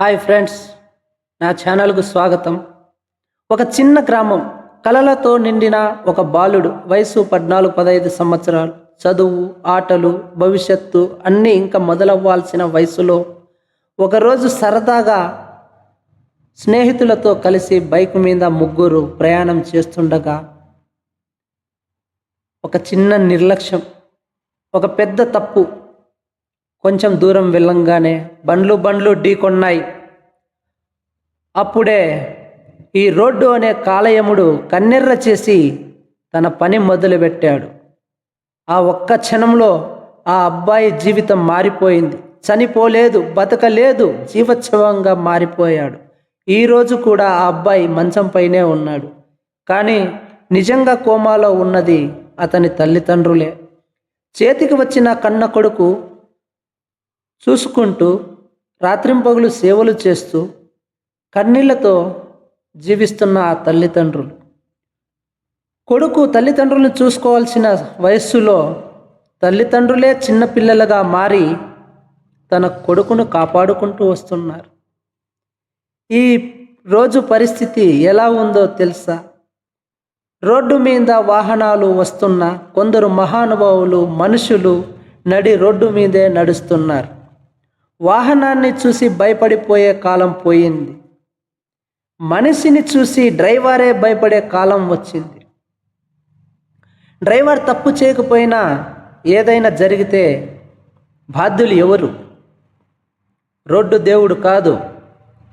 Hi friends నా ఛానల్కు స్వాగతం. ఒక చిన్న గ్రామం కలలతో నిండిన ఒక బాలుడు వయసు పద్నాలుగు పదహైదు సంవత్సరాలు. చదువు ఆటలు భవిష్యత్తు అన్నీ ఇంకా మొదలవ్వాల్సిన వయసులో ఒకరోజు సరదాగా స్నేహితులతో కలిసి బైక్ మీద ముగ్గురు ప్రయాణం చేస్తుండగా ఒక చిన్న నిర్లక్ష్యం ఒక పెద్ద తప్పు కొంచెం దూరం వెళ్ళంగానే బండ్లు బండ్లు ఢీకొన్నాయి. అప్పుడే ఈ రోడ్డు అనే కాలయముడు కన్నెర్ర చేసి తన పని మొదలుపెట్టాడు. ఆ ఒక్క క్షణంలో ఆ అబ్బాయి జీవితం మారిపోయింది. చనిపోలేదు బతకలేదు జీవోత్సవంగా మారిపోయాడు. ఈరోజు కూడా ఆ అబ్బాయి మంచంపైనే ఉన్నాడు. కానీ నిజంగా కోమాలో ఉన్నది అతని తల్లిదండ్రులే. చేతికి వచ్చిన కన్న కొడుకు చూసుకుంటూ రాత్రింపగలు సేవలు చేస్తూ కన్నీళ్ళతో జీవిస్తున్న ఆ తల్లిదండ్రులు. కొడుకు తల్లిదండ్రులను చూసుకోవాల్సిన వయస్సులో తల్లిదండ్రులే చిన్నపిల్లలుగా మారి తన కొడుకును కాపాడుకుంటూ వస్తున్నారు. ఈ రోజు పరిస్థితి ఎలా ఉందో తెలుసా? రోడ్డు మీద వాహనాలు వస్తున్న కొందరు మహానుభావులు మనుషులు నడి రోడ్డు మీదే నడుస్తున్నారు. వాహనాన్ని చూసి భయపడిపోయే కాలం పోయింది. మనిషిని చూసి డ్రైవరే భయపడే కాలం వచ్చింది. డ్రైవర్ తప్పు చేయకపోయినా ఏదైనా జరిగితే బాధ్యులు ఎవరు? రోడ్డు దేవుడు కాదు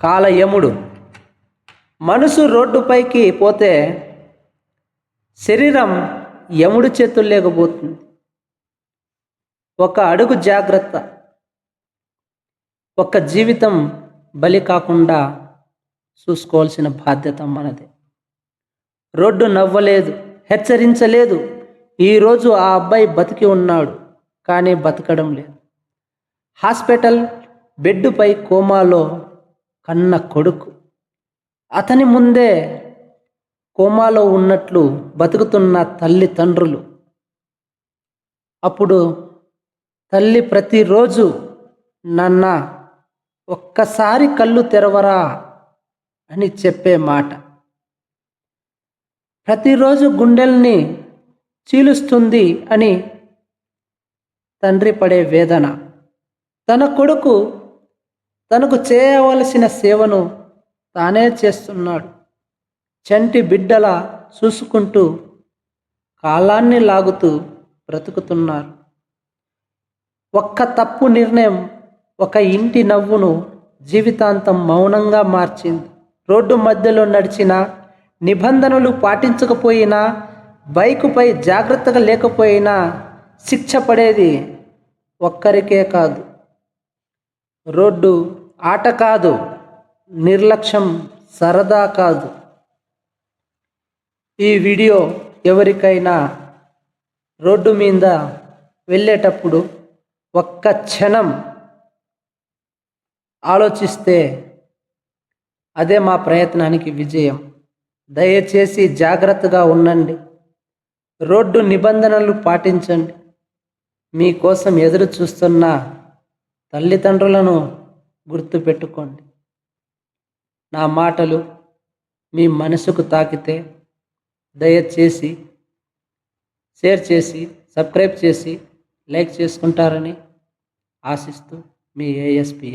కాలయముడు. మనసు రోడ్డుపైకి పోతే శరీరం యముడు చేతులు లేకపోతుంది ఒక అడుగు జాగ్రత్త. ఒక్క జీవితం బలి కాకుండా చూసుకోవాల్సిన బాధ్యత మనది. రోడ్డు నవ్వలేదు హెచ్చరించలేదు. ఈరోజు ఆ అబ్బాయి బతికి ఉన్నాడు కానీ బతకడం లేదు. హాస్పిటల్ బెడ్డుపై కోమాలో కన్న కొడుకు. అతని ముందే కోమాలో ఉన్నట్లు బతుకుతున్న తల్లి తండ్రులు. అప్పుడు తల్లి ప్రతిరోజు నాన్న ఒక్కసారి కళ్ళు తెరవరా అని చెప్పే మాట. ప్రతిరోజు గుండెల్ని చీలుస్తుంది అని తండ్రి పడే వేదన. తన కొడుకు తనకు చేయవలసిన సేవను తానే చేస్తున్నాడు. చంటి బిడ్డలా చూసుకుంటూ కాలాన్ని లాగుతూ బ్రతుకుతున్నారు. ఒక్క తప్పు నిర్ణయం ఒక ఇంటి నవ్వును జీవితాంతం మౌనంగా మార్చింది. రోడ్డు మధ్యలో నడిచిన నిబంధనలు పాటించకపోయినా బైకుపై జాగ్రత్తగా లేకపోయినా శిక్ష పడేది ఒక్కరికే కాదు. రోడ్డు ఆట కాదు నిర్లక్ష్యం సరదా కాదు. ఈ వీడియో ఎవరికైనా రోడ్డు మీద వెళ్ళేటప్పుడు ఒక్క క్షణం ఆలోచిస్తే అదే మా ప్రయత్నానికి విజయం. దయచేసి జాగ్రత్తగా ఉండండి. రోడ్డు నిబంధనలు పాటించండి. మీకోసం ఎదురు చూస్తున్న తల్లిదండ్రులను గుర్తుపెట్టుకోండి. నా మాటలు మీ మనసుకు తాకితే దయచేసి షేర్ చేసి సబ్స్క్రైబ్ చేసి లైక్ చేసుకుంటారని ఆశిస్తూ మీ ఏఎస్పి